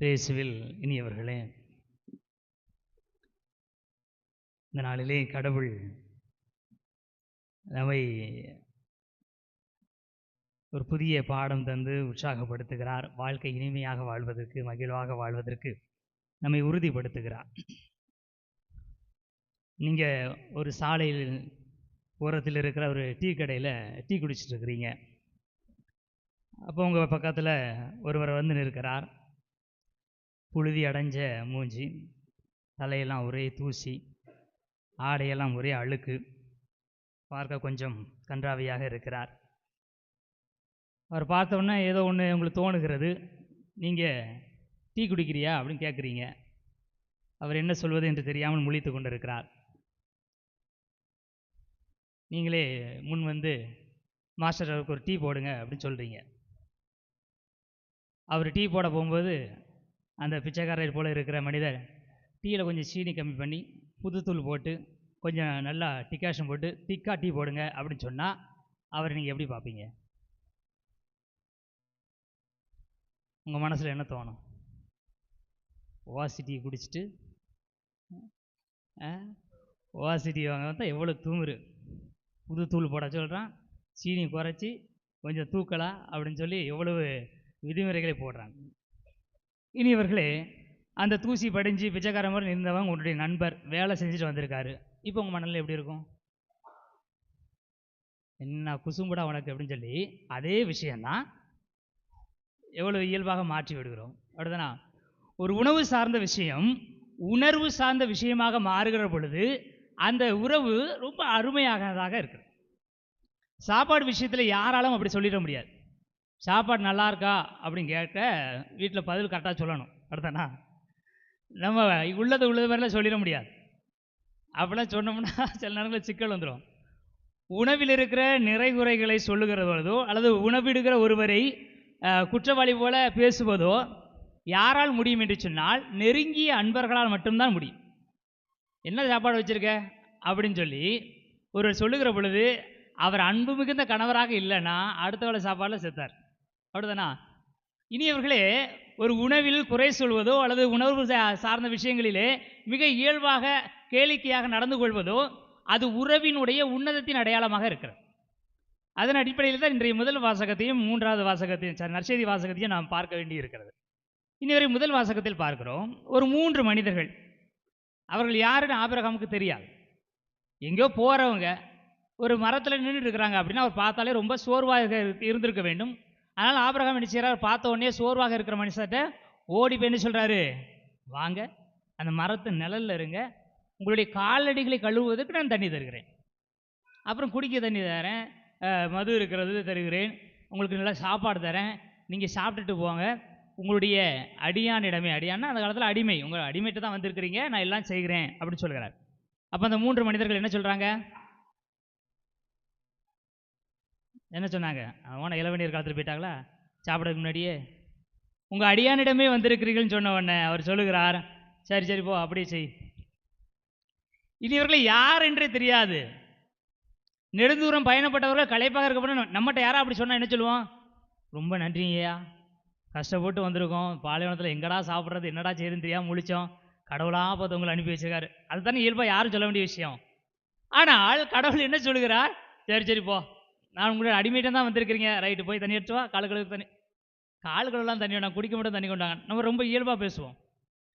பேசுவில் இனியவர்களே இந்த நாளிலே கடவுள் நம்மை ஒரு புதிய பாடம் தந்து உற்சாகப்படுத்துகிறார். வாழ்க்கை இனிமையாக வாழ்வதற்கு மகிழ்வாக வாழ்வதற்கு நம்மை உறுதிப்படுத்துகிறார். நீங்கள் ஒரு சாலையில் ஓரத்தில் இருக்கிற ஒரு டீ கடையில் டீ குடிச்சிட்ருக்கிறீங்க அப்போ உங்கள் பக்கத்தில் ஒருவர் வந்து நிற்கிறார். புழுதி அடைஞ்ச மூஞ்சி தலையெல்லாம் ஒரே தூசி ஆடையெல்லாம் ஒரே அழுக்கு. பார்க்க கொஞ்சம் கன்றாவியாக இருக்கிறார். அவர் பார்த்தோன்னே ஏதோ ஒன்று உங்களுக்கு தோணுகிறது. நீங்கள் டீ குடிக்கிறியா அப்படின்னு கேட்குறீங்க அவர் என்ன சொல்வது என்று தெரியாமல் முழித்து கொண்டிருக்கிறார். நீங்களே முன் வந்து மாஸ்டர் அவருக்கு ஒரு டீ போடுங்க அப்படின்னு சொல்கிறீங்க அவர் டீ போட போகும்போது அந்த பிச்சைக்காரர் போல் இருக்கிற மனிதர் டீயில் கொஞ்சம் சீனி கம்மி பண்ணி புதுத்தூள் போட்டு கொஞ்சம் நல்லா டிகாஷன் போட்டு திக்கா டீ போடுங்க அப்படின்னு சொன்னால் அவரை நீங்கள் எப்படி பார்ப்பீங்க? உங்கள் மனசில் என்ன தோணும்? ஓசிட்டி குடிச்சிட்டு ஓசிட்டி வாங்க வந்தால் எவ்வளோ தூங்குரு? புது தூள் போட சொல்கிறான் சீனி குறைச்சி கொஞ்சம் தூக்கலாம் அப்படின்னு சொல்லி எவ்வளவு விதிமுறைகளை போடுறாங்க இனியவர்களே அந்த தூசி படிஞ்சு பிச்சைக்கார மாதிரி இருந்தவங்க உன்னுடைய நண்பர். வேலை செஞ்சுட்டு வந்திருக்காரு. இப்போ உங்கள் மனநிலை எப்படி இருக்கும்? என்ன குசும்புடா உனக்கு அப்படின்னு சொல்லி அதே விஷயந்தான் எவ்வளோ இயல்பாக மாற்றி விடுகிறோம். அப்படிதானா? ஒரு உணவு சார்ந்த விஷயம் உணர்வு சார்ந்த விஷயமாக மாறுகிற பொழுது அந்த உறவு ரொம்ப அருமையாகதாக இருக்குது சாப்பாடு விஷயத்தில் யாராலும் அப்படி சொல்லிட முடியாது. சாப்பாடு நல்லா இருக்கா? அப்படின்னு கேட்க வீட்டில் பதில் கரெக்டாக சொல்லணும். அடுத்தனா நம்ம உள்ளது உள்ளது மாதிரிலாம் சொல்லிட முடியாது. அப்படிலாம் சொன்னோம்னா சில நேரங்களில் சிக்கல் வந்துடும் உணவில் இருக்கிற நிறைகுறைகளை சொல்லுகிறதோ அல்லது உணவிடுகிற ஒருவரை குற்றவாளி போல பேசுவதோ யாரால் முடியும் என்று சொன்னால் நெருங்கிய அன்பர்களால் மட்டும்தான் முடியும். என்ன சாப்பாடு வச்சுருக்க? அப்படின்னு சொல்லி ஒருவர் சொல்லுகிற பொழுது அவர் அன்பு மிகுந்த கணவராக இல்லைன்னா அடுத்த வேலை சாப்பாடில் செத்தார் அப்படிதானா? இனியவர்களே ஒரு உணவில் குறை சொல்வதோ அல்லது உணவு சா- சார்ந்த விஷயங்களிலே மிக இயல்பாக கேளிக்கையாக நடந்து கொள்வதோ அது உறவினுடைய உன்னதத்தின் அடையாளமாக இருக்கிறது. அதன் அடிப்படையில் தான் இன்றைய முதல் வாசகத்தையும் மூன்றாவது வாசகத்தையும் ச- நற்செய்தி வாசகத்தையும் நாம் பார்க்க வேண்டி இருக்கிறது. இனி முதல் வாசகத்தில் பார்க்கிறோம். ஒரு மூன்று மனிதர்கள். அவர்கள் யாருன்னு ஆபிரகாமுக்கு தெரியாது. எங்கேயோ போகிறவங்க ஒரு மரத்தில் நின்றுட்டு இருக்கிறாங்க அப்படின்னா அவர் பார்த்தாலே ரொம்ப சோர்வாக இருந்திருக்க வேண்டும். அதனால் ஆபிரகாம் என்ன செய்கிறார் பார்த்த உடனே சோர்வாக இருக்கிற மனுஷர்கிட்ட ஓடி போய் என்ன சொல்கிறாரு வாங்க அந்த மரத்து நிழலில் இருங்க. உங்களுடைய காலடிகளை கழுவுவதற்கு நான் தண்ணி தருகிறேன். அப்புறம் குடிக்க தண்ணி தரேன். மது இருக்கிறது தருகிறேன். உங்களுக்கு நல்லா சாப்பாடு தரேன். நீங்கள் சாப்பிட்டுட்டு போங்க. உங்களுடைய அடியானிடமே அடியான்னா அந்த காலத்தில் அடிமை. உங்கள் அடிமைட்டு தான் வந்திருக்கிறீங்க. நான் எல்லாம் செய்கிறேன் அப்படின்னு சொல்கிறார். அப்போ அந்த மூன்று மனிதர்கள் என்ன சொல்கிறாங்க என்ன சொன்னாங்க? அவனை இளவணியர் காலத்தில் போயிட்டாங்களா? சாப்பிடறதுக்கு முன்னாடியே. உங்கள் அடியானிடமே வந்திருக்கிறீர்கள்னு சொன்ன உடனே அவர் சொல்லுகிறார் சரி சரி போ அப்படியே செய். இனி இவர்களை யார் என்றே தெரியாது. நெடுந்தூரம் பயணப்பட்டவர்கள் களைப்பாக இருக்கப்பட்ட நம்மகிட்ட யாரா அப்படி சொன்னால் என்ன சொல்லுவோம் ரொம்ப நன்றிங்கய்யா கஷ்டப்பட்டு வந்திருக்கோம். பாலைவனத்தில் எங்கடா சாப்பிட்றது என்னடா செய்யுதுன்னு தெரியாமல் முழிச்சோம். கடவுளாக பார்த்து உங்களை அனுப்பி வச்சிருக்காரு. அதுதானே இயல்பாக யாரும் சொல்ல வேண்டிய விஷயம். ஆனால் கடவுள் என்ன சொல்லுகிறார்? சரி சரி போ. நான் உங்களோட அடிமையிட்ட தான் வந்திருக்கிறீங்க. ரைட்டு போய் தண்ணி எடுத்து வா. தண்ணி. கால்களெல்லாம் தண்ணி வேண்டாம் குடிக்க மட்டும் தண்ணி கொண்டாங்க. நம்ம ரொம்ப இயல்பாக பேசுவோம்.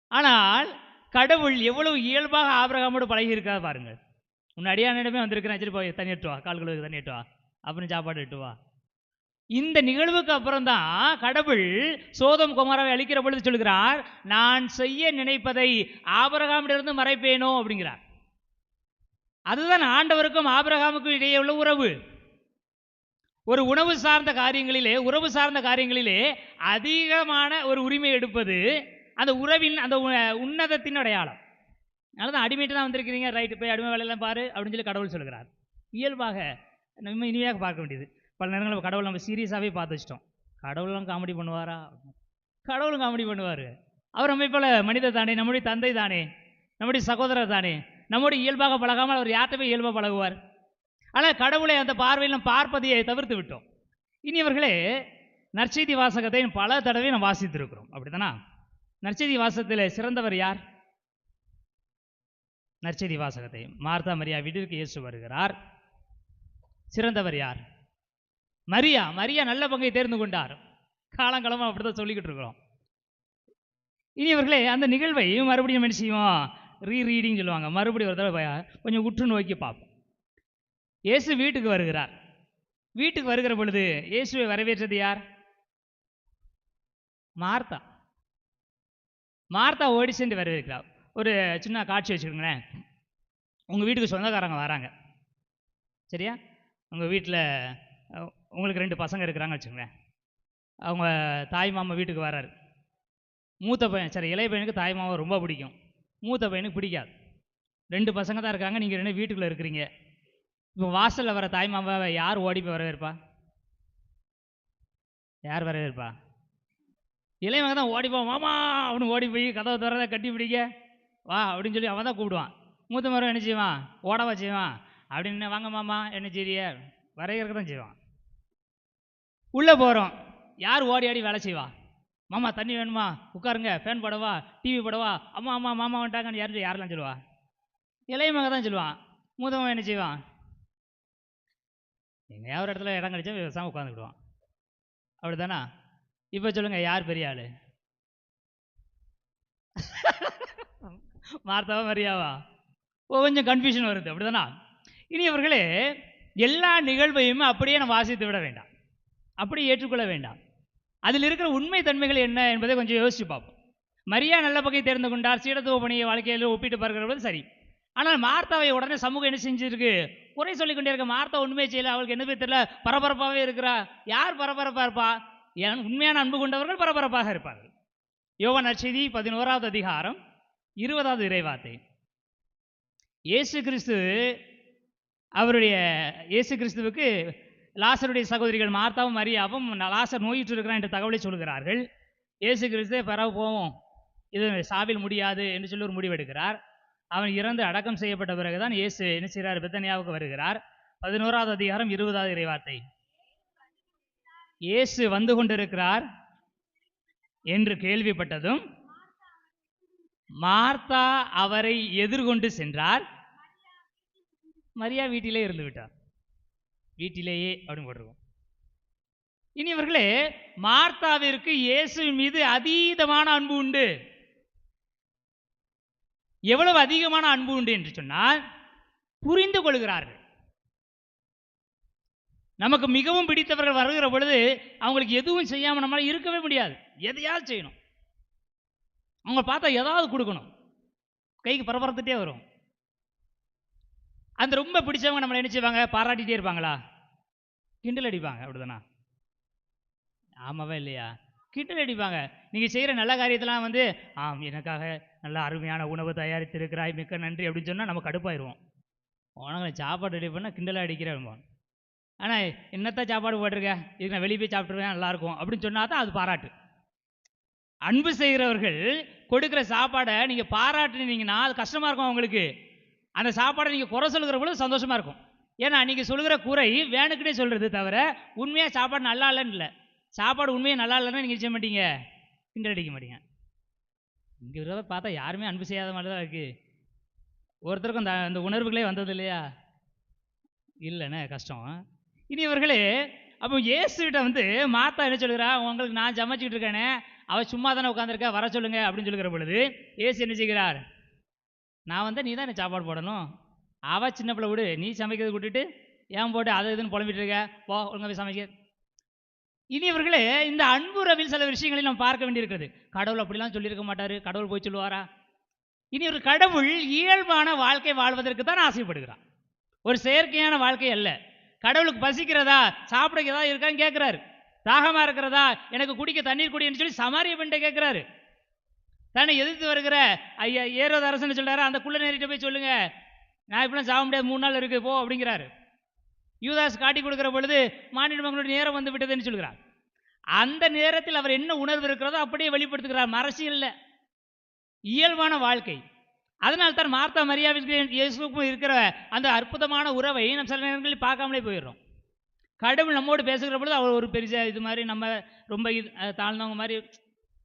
ஆனால் கடவுள் எவ்வளவு இயல்பாக ஆபிரகாமோடு பழகி இருக்காது பாருங்க. உன் அடியானிடமே வந்திருக்கிறேன். சரி போய் தண்ணி எடுத்து வா. கால் கழுவுக்கு தண்ணி எடுத்து வா. அப்படின்னு சாப்பாடு எடுத்து வா. இந்த நிகழ்வுக்கு அப்புறம் தான் கடவுள் சோதம் குமாராவை அழிக்கிற பொழுது சொல்கிறார் நான் செய்ய நினைப்பதை ஆபரகாமிடமிருந்து மறைப்பேனோ? அப்படிங்கிறார். அதுதான் ஆண்டவருக்கும் ஆபரகாமுக்கும் இடையே உள்ள உறவு. ஒரு உணவு சார்ந்த காரியங்களிலே உறவு சார்ந்த காரியங்களிலே அதிகமான ஒரு உரிமை எடுப்பது அந்த உறவின் அந்த உ- உன்னதத்தின் அடையாளம். அதனால தான் அடிமைட்டு தான் வந்திருக்கிறீங்க. ரைட்டு போய் அடிமை வேலையெல்லாம் பாரு அப்படின்னு சொல்லி கடவுள் சொல்கிறார் இயல்பாக நம்ம இனிமையாக பார்க்க வேண்டியது. பல நேரங்களில் கடவுள் நம்ம சீரியஸாகவே பார்த்து வச்சிட்டோம். கடவுளும் காமெடி பண்ணுவாரா? கடவுளும் காமெடி பண்ணுவார். அவர் நம்மை போல மனிதர் தானே நம்முடைய தந்தை தானே நம்முடைய சகோதரர் தானே நம்முடைய இயல்பாக பழகாமல் அவர் யார்கிட்ட போய் இயல்பாக பழகுவார்? ஆனால் கடவுளை அந்த பார்வையில் நாம் பார்ப்பதையை தவிர்த்து விட்டோம். இனியவர்களே நற்செய்தி வாசகத்தை பல தடவை நாம் வாசித்திருக்கிறோம். அப்படித்தானா? நற்செய்தி வாசகத்தில் சிறந்தவர் யார்? நற்செய்தி வாசகத்தை மார்த்தா மரியா வீட்டிற்கு இயேசு வருகிறார். சிறந்தவர் யார்? மரியா. மரியா நல்ல பங்கை தேர்ந்து கொண்டார். காலங்காலமாக அப்படிதான் சொல்லிக்கிட்டு இருக்கிறோம். இனியவர்களே அந்த நிகழ்வை மறுபடியும் என்ன செய்வோம்? ரீ ரீடிங் சொல்லுவாங்க. மறுபடியும் ஒரு தடவை கொஞ்சம் உற்று நோக்கி பார்ப்போம். இயேசு வீட்டுக்கு வருகிறார். வீட்டுக்கு வருகிற பொழுது இயேசுவை வரவேற்றது யார்? மார்த்தா. மார்த்தா ஓடி சென்று வரவேற்கிறார். ஒரு சின்ன காட்சி வச்சுக்கோங்களேன். உங்கள் வீட்டுக்கு சொந்தக்காரங்க வராங்க. சரியா? உங்கள் வீட்டில் உங்களுக்கு ரெண்டு பசங்க இருக்கிறாங்க வச்சுக்கோங்களேன். அவங்க தாய் மாமா வீட்டுக்கு வராரு. மூத்த பையன் சரி இளைய பையனுக்கு தாய் மாமா ரொம்ப பிடிக்கும். மூத்த பையனுக்கு பிடிக்காது. ரெண்டு பசங்க தான் இருக்காங்க. நீங்கள் ரெண்டு வீட்டுக்குள்ளே இருக்கிறீங்க. இப்போ வாசலில் வர தாய் மாமாவை யார் ஓடி போய் வரவேற்பா? யார் வரவேற்பா? இளையவங்க தான் ஓடி போவான் மாமா அவனு ஓடி போய் கதவை திறத கட்டி பிடிக்க. வா அப்படின்னு சொல்லி அவன் தான் கூப்பிடுவான். மூத்த மரம் என்ன செய்வான்? ஓடவா செய்வான்? அப்படின்னு வாங்க மாமா என்ன செய்ய வரைகிறதுக்கு தான் செய்வான். உள்ளே போகிறோம் யார் ஓடி ஆடி வேலை செய்வா? மாமா தண்ணி வேணுமா? உட்காருங்க. ஃபேன் போடவா? டிவி போடவா? அம்மா அம்மா மாமா வந்துட்டாங்கன்னு யாரும் யாரெல்லாம் சொல்லுவா? இளைய மகன் தான் சொல்லுவான். மூத்தவன் என்ன செய்வான்? எங்கேயாவது ஒரு இடத்துல இடம் கிடைச்சா விவசாயம் உட்காந்துக்கிடுவான் அப்படி தானா இப்போ சொல்லுங்கள் யார் பெரிய ஆள்? மார்த்தாவா மரியாவா? ஓ கொஞ்சம் கன்ஃபியூஷன் வருது. அப்படிதானா? இனி அவர்களே எல்லா நிகழ்வையும் அப்படியே நம்ம வாசித்து விட வேண்டாம். அப்படி ஏற்றுக்கொள்ள வேண்டாம். அதில் இருக்கிற உண்மை தன்மைகள் என்ன என்பதை கொஞ்சம் யோசிச்சு பார்ப்போம். மரியா நல்ல பக்கம் தேர்ந்து கொண்டார். சீடத்துவ பணியை வாழ்க்கையில் ஒப்பிட்டு பார்க்கிறது சரி. ஆனால் மார்த்தாவை உடனே சமூகம் என்ன செஞ்சிருக்கு? குறை சொல்லி கொண்டே இருக்க மார்த்தா உண்மையை செய்யல. அவளுக்கு என்ன தெரியல? பரபரப்பாகவே இருக்கிறா. யார் பரபரப்பாக இருப்பா? ஏன் உண்மையான அன்பு கொண்டவர்கள் பரபரப்பாக இருப்பார்கள். யோவா நற்செய்தி பதினோராவது அதிகாரம் இருபதாவது இறைவார்த்தை. இயேசு கிறிஸ்து அவருடைய இயேசு கிறிஸ்துவுக்கு லாசருடைய சகோதரிகள் மார்த்தாவும் மரியாவும் லாசர் நோயிட்டு இருக்கிறான் என்ற தகவலை சொல்கிறார்கள். இயேசு கிறிஸ்து பரவ போவோம். இது சாவில் முடியாது என்று சொல்லி ஒரு முடிவெடுக்கிறார். அவன் இறந்து அடக்கம் செய்யப்பட்ட பிறகுதான் இயேசு என்ன செய்கிறார்? பெத்தனியாவுக்கு வருகிறார். பதினோராவது அதிகாரம் இருபதாவது இறைவார்த்தை. இயேசு வந்து கொண்டிருக்கிறார் என்று கேள்விப்பட்டதும் மார்த்தா அவரை எதிர்கொண்டு சென்றார். மரியா வீட்டிலே இருந்து விட்டார். வீட்டிலேயே அப்படின்னு போட்டிருக்கோம். இனி இவர்களே மார்த்தாவிற்கு இயேசுவின் மீது அதீதமான அன்பு உண்டு. எவ்வளவு அதிகமான அன்பு உண்டு என்று சொன்னால் புரிந்து கொள்கிறார்கள். நமக்கு மிகவும் பிடித்தவர்கள் வருகிற பொழுது அவங்களுக்கு எதுவும் செய்யாமல் நம்மளால் இருக்கவே முடியாது. எதையாவது செய்யணும். அவங்க பார்த்தா ஏதாவது கொடுக்கணும். கைக்கு பரபரத்துட்டே வரும். அந்த ரொம்ப பிடிச்சவங்க நம்மளை என்ன செய்வாங்க? பாராட்டிகிட்டே இருப்பாங்களா? கிண்டல் அடிப்பாங்க. அப்படிதானா ஆமாவே இல்லையா? கிண்டல் அடிப்பாங்க. நீங்கள் செய்கிற நல்ல காரியத்தெல்லாம் வந்து ஆம் எனக்காக நல்ல அருமையான உணவு தயாரித்திருக்கிறாய் மிக்க நன்றி அப்படின்னு சொன்னால் நம்ம கடுப்பாயிடுவோம் உனக்கு சாப்பாடு ரெடி பண்ணால் கிண்டலாக அடிக்கிறேன் ஆனால் என்னத்தான் சாப்பாடு போட்டிருக்க? இதுக்கு நான் வெளியே போய் சாப்பிட்ருவேன் நல்லாயிருக்கும் அப்படின்னு சொன்னால் தான் அது பாராட்டு. அன்பு செய்கிறவர்கள் கொடுக்குற சாப்பாடை நீங்கள் பாராட்டுனீங்கன்னா அது கஷ்டமாக இருக்கும் அவங்களுக்கு. அந்த சாப்பாடை நீங்கள் குறை சொல்லுகிற பொழுது சந்தோஷமாக இருக்கும். ஏன்னா நீங்கள் சொல்லுகிற குறை வேணுக்குன்னே சொல்கிறது தவிர உண்மையாக சாப்பாடு நல்லா இல்லைன்னு இல்லை. சாப்பாடு உண்மையாக நல்லா இல்லைன்னா நீங்கள் செய்ய மாட்டீங்க. கிண்டல் அடிக்க மாட்டீங்க. இங்கே இருக்கிறத பார்த்தா யாருமே அன்பு செய்யாத மாதிரி தான் இருக்குது ஒருத்தருக்கும் அந்த அந்த உணர்வுகளே வந்தது இல்லையா? இல்லைண்ணே கஷ்டம். இனி இவர்களே அப்போ இயேசுகிட்ட வந்து மாத்தா என்ன சொல்கிறா உங்களுக்கு நான் சமைச்சிக்கிட்டு இருக்கேனே அவள் சும்மா தானே உட்காந்துருக்கா வர சொல்லுங்க அப்படின்னு சொல்லுகிற பொழுது ஏசு என்ன செய்கிறார்? நான் வந்து நீ தான் எனக்கு சாப்பாடு போடணும்? அவள் சின்ன பிள்ளை விடு. நீ சமைக்கிறது விட்டுட்டு ஏன் போட்டு அதை இதுன்னு புலம்பிட்டு இருக்க? போ ஒழுங்காக போய் சமைக்க. இனியவர்களே இந்த அன்புறவில் சில விஷயங்களை நாம் பார்க்க வேண்டியிருக்கிறது. கடவுள் அப்படிலாம் சொல்லியிருக்க மாட்டார். கடவுள் போய் சொல்லுவாரா? இனி ஒரு கடவுள் இயல்பான வாழ்க்கை வாழ்வதற்கு தான் ஆசைப்படுகிறார். ஒரு செயற்கையான வாழ்க்கை அல்ல. கடவுளுக்கு பசிக்கிறதா சாப்பிட ஏதாவது இருக்கான்னு கேட்குறாரு. தாகமாக இருக்கிறதா எனக்கு குடிக்க தண்ணீர் குடின்னு சொல்லி சமாரிய பெண்ட கேட்குறாரு. தன்னை எதிர்த்து வருகிற ஐயா ஏரோத அரசன் சொல்றாரு அந்த குள்ள நேரிட்ட போய் சொல்லுங்க. நான் இப்படிலாம் சாக முடியாது மூணு நாள் இருக்கு போ அப்படிங்கிறாரு. யூதாஸ் காட்டி கொடுக்கிற பொழுது மானிட மகளுடைய நேரம் வந்து விட்டதுன்னு சொல்கிறார். அந்த நேரத்தில் அவர் என்ன உணர்வு இருக்கிறதோ அப்படியே வெளிப்படுத்துகிறார். அரசியல்ல இயல்பான வாழ்க்கை. அதனால் தான் மார்த்தா மரியாவிற்கு இயேசுக்கும் இருக்கிற அந்த அற்புதமான உறவை நம்ம சில நேரங்களில் பார்க்காமலே போயிடுறோம். கடவுள் நம்மோடு பேசுகிற பொழுது அவர் ஒரு பெரிய இது மாதிரி நம்ம ரொம்ப இது தாழ்ந்தவங்க மாதிரி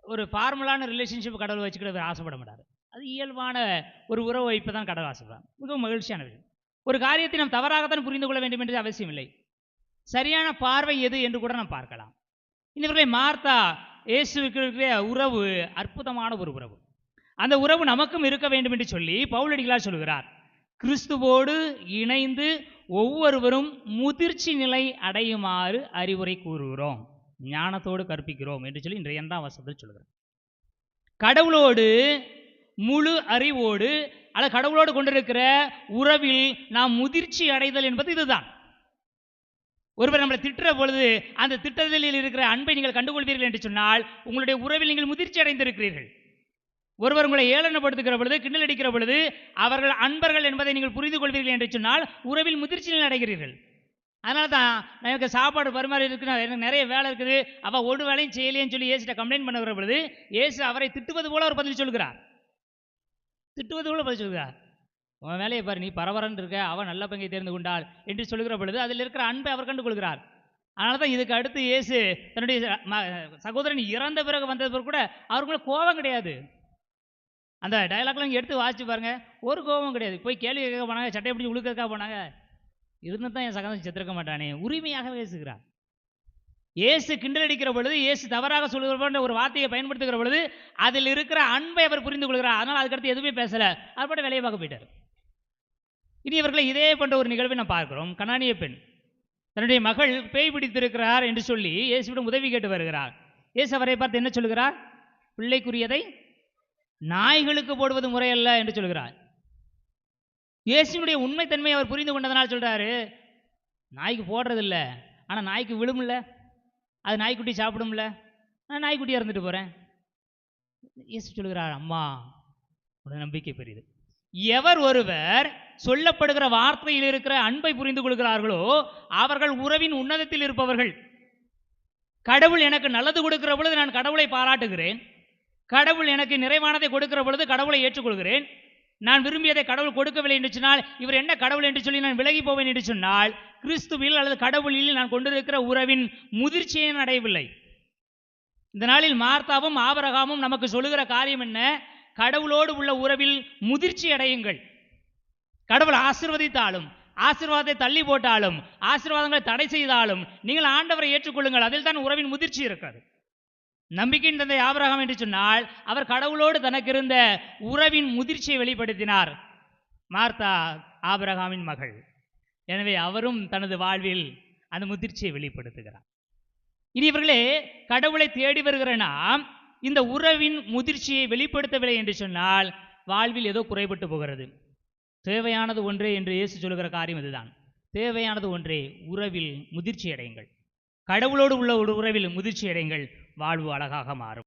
ஒரு ஃபார்மலான ரிலேஷன்ஷிப் கடவுள் வச்சுக்கிட்டு ஆசைப்பட மாட்டார். அது இயல்பான ஒரு உறவு வைப்பு தான் கடவுள் ஆசைப்படுறாங்க மிகவும் மகிழ்ச்சியான விஷயம். ஒரு காரியத்தை நாம் தவறாகத்தான் புரிந்து கொள்ள வேண்டும் என்று அவசியம் இல்லை சரியான பார்வை எது என்று கூட நாம் பார்க்கலாம். இன்னவர்களை மார்த்தா இயேசுவுக்கு இருக்கிற உறவு அற்புதமான ஒரு உறவு. அந்த உறவு நமக்கும் இருக்க வேண்டும் என்று சொல்லி பவுலடிகளார் சொல்கிறார். கிறிஸ்துவோடு இணைந்து ஒவ்வொருவரும் முதிர்ச்சி நிலை அடையுமாறு அறிவுரை கூறுகிறோம். ஞானத்தோடு கற்பிக்கிறோம் என்று சொல்லி இன்றைய எந்த வசத்தில் சொல்கிறார். கடவுளோடு முழு அறிவோடு அல்ல கடவுளோடு கொண்டிருக்கிற உறவில் நாம் முதிர்ச்சி அடைதல் என்பது இதுதான். ஒருவர் நம்மளை திட்டுற பொழுது அந்த திட்டத்தில் இருக்கிற அன்பை நீங்கள் கண்டுகொள்வீர்கள் என்று சொன்னால் உங்களுடைய உறவில் நீங்கள் முதிர்ச்சி அடைந்திருக்கிறீர்கள். ஒருவர் உங்களை ஏளனப்படுத்துகிற பொழுது கிண்டல் அடிக்கிற பொழுது அவர்கள் அன்பர்கள் என்பதை நீங்கள் புரிந்து கொள்வீர்கள் என்று சொன்னால் உறவில் முதிர்ச்சி அடைகிறீர்கள். அதனால தான் எனக்கு சாப்பாடு பரிமாறி இருக்கு எனக்கு நிறைய வேலை இருக்குது அவள் ஒரு வேலையும் செய்யலையேன்னு சொல்லி ஏசிட்ட கம்ப்ளைண்ட் பண்ணுகிற பொழுது ஏசு அவரை திட்டுவது போல அவர் பதில் சொல்கிறார் திட்டுவது கூட பதில் சொல்கிறார். உன் வேலையை பாரு நீ பரபரன்னு இருக்க அவன் நல்ல பங்கை தேர்ந்து கொண்டாள் என்று சொல்கிற பொழுது அதில் இருக்கிற அன்பை அவர் கண்டு கொள்கிறார் அதனால தான் இதுக்கு அடுத்து இயேசு தன்னுடைய சகோதரன் இறந்த பிறகு வந்தது பிறகு கூட அவருக்குள்ள கோபம் கிடையாது. அந்த டயலாக்லாம் எடுத்து வாசிச்சு பாருங்க. ஒரு கோபம் கிடையாது. போய் கேள்வி கேட்க போனாங்க சட்டையை பிடிச்சி உழுக்கிறதுக்காக போனாங்க. இருந்து தான் என் சகோதரன் செத்துருக்க மாட்டானே. உரிமையாக பேசுகிறான் இயேசு கிண்டல் அடிக்கிற பொழுது இயேசு தவறாக சொல்கிற ஒரு வார்த்தையை பயன்படுத்துகிற பொழுது அதில் இருக்கிற அன்பை அவர் புரிந்து கொள்கிறார் அதனால் அதுக்கடுத்து எதுவுமே பேசல. அவர் பாட்டு வேலையை பார்க்க போயிட்டார். இனி இவர்களை இதே போன்ற ஒரு நிகழ்வை நாம் பார்க்கிறோம். கனானிய பெண். தன்னுடைய மகள் பேய் பிடித்திருக்கிறார் என்று சொல்லி இயேசுவிடம் உதவி கேட்டு வருகிறார். இயேசு அவரை பார்த்து என்ன சொல்கிறார் பிள்ளைக்குரியதை நாய்களுக்கு போடுவது முறையல்ல என்று சொல்கிறார் இயேசுனுடைய உண்மைத்தன்மையை அவர் புரிந்து கொண்டதனால் சொல்கிறாரு நாய்க்கு போடுறதில்ல. ஆனால் நாய்க்கு விழும்ல அது நாய்க்குட்டி சாப்பிடும்ல. நான் நாய்க்குட்டியாக இருந்துட்டு போகிறேன் இயேசு சொல்கிறார் அம்மா உடைய நம்பிக்கை பெரியது. எவர் ஒருவர் சொல்லப்படுகிற வார்த்தையில் இருக்கிற அன்பை புரிந்து கொள்கிறார்களோ அவர்கள் உறவின் உன்னதத்தில் இருப்பவர்கள். கடவுள் எனக்கு நல்லது கொடுக்கிற பொழுது நான் கடவுளை பாராட்டுகிறேன். கடவுள் எனக்கு நிறைவானதை கொடுக்கிற பொழுது கடவுளை ஏற்றுக்கொள்கிறேன். நான் விரும்பியதை கடவுள் கொடுக்கவில்லை என்று சொன்னால் இவர் என்ன கடவுள் என்று சொல்லி நான் விலகி போவேன் என்று சொன்னால் கிறிஸ்துவில் அல்லது கடவுளில் நான் கொண்டிருக்கிற உறவின் முதிர்ச்சியை நான் அடையவில்லை. இந்த நாளில் மார்த்தாவும் ஆபரகாமும் நமக்கு சொல்லுகிற காரியம் என்ன? கடவுளோடு உள்ள உறவில் முதிர்ச்சி அடையுங்கள். கடவுள் ஆசிர்வதித்தாலும் ஆசீர்வாதத்தை தள்ளி போட்டாலும் ஆசீர்வாதங்களை தடை செய்தாலும் நீங்கள் ஆண்டவரை ஏற்றுக்கொள்ளுங்கள். அதில் தான் உறவின் முதிர்ச்சி இருக்கிறது. நம்பிக்கையின் தந்தை ஆபரகம் என்று சொன்னால் அவர் கடவுளோடு தனக்கு இருந்த உறவின் முதிர்ச்சியை வெளிப்படுத்தினார். மார்த்தா ஆபரகாமின் மகள். எனவே அவரும் தனது வாழ்வில் அந்த முதிர்ச்சியை வெளிப்படுத்துகிறார். இனி இவர்களே கடவுளை தேடி வருகிற நாம் இந்த உறவின் முதிர்ச்சியை வெளிப்படுத்தவில்லை என்று சொன்னால் வாழ்வில் ஏதோ குறைபட்டு போகிறது. தேவையானது ஒன்றே என்று இயேசு சொல்லுகிற காரியம் இதுதான் தேவையானது ஒன்றே உறவில் முதிர்ச்சி அடையுங்கள் கடவுளோடு உள்ள ஒரு உறவில் முதிர்ச்சி அடையுங்கள் வாழ்வு அழகாக மாறும்.